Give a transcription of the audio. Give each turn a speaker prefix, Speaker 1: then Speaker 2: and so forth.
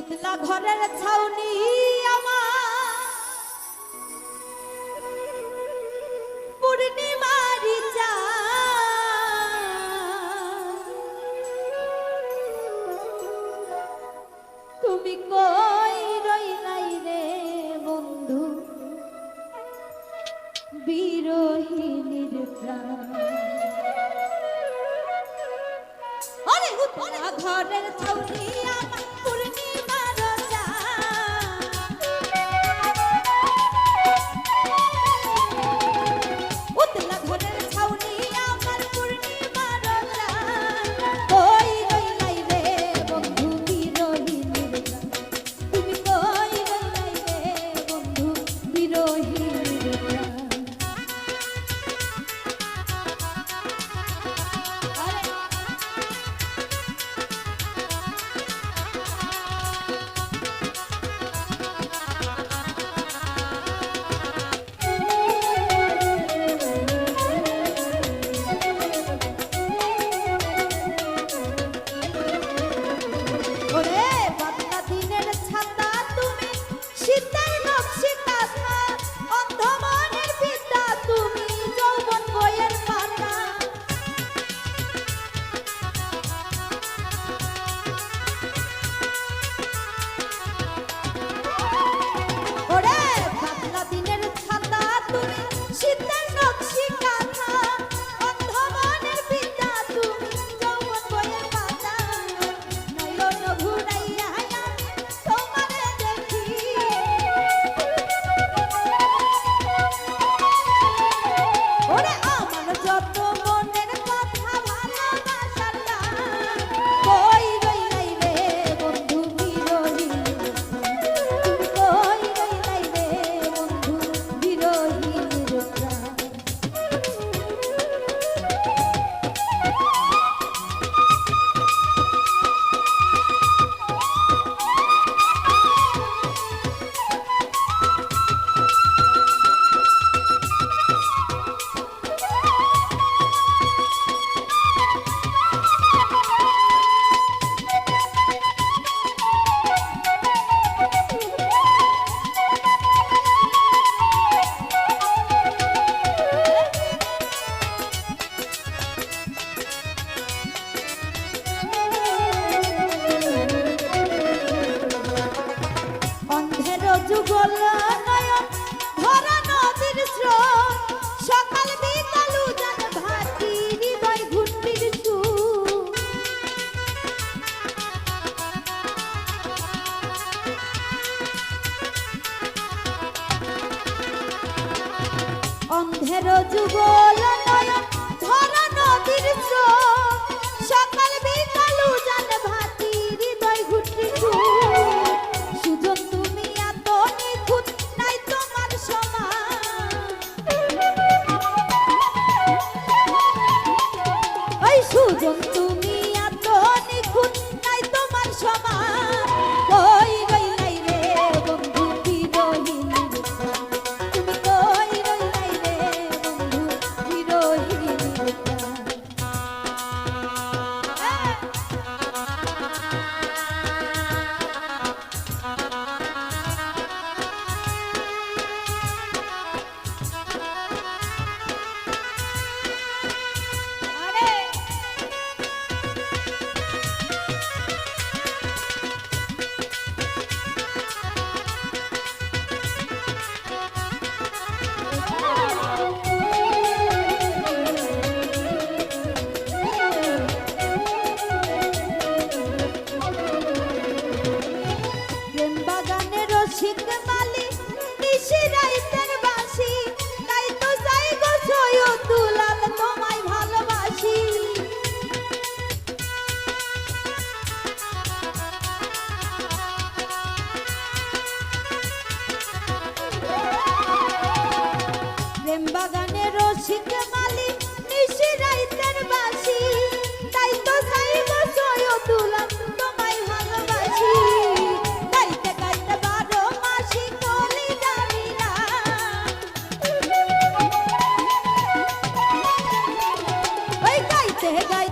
Speaker 1: উতলা ঘরের ছাউনি আমার। পূর্ণিমারি চা তুমি কই রই নাই রে বন্ধু? বিরোহিনীর প্রাণ। ঘরের ছৌরি আমার। অন্ধের যুগল নয়ন জায়গায়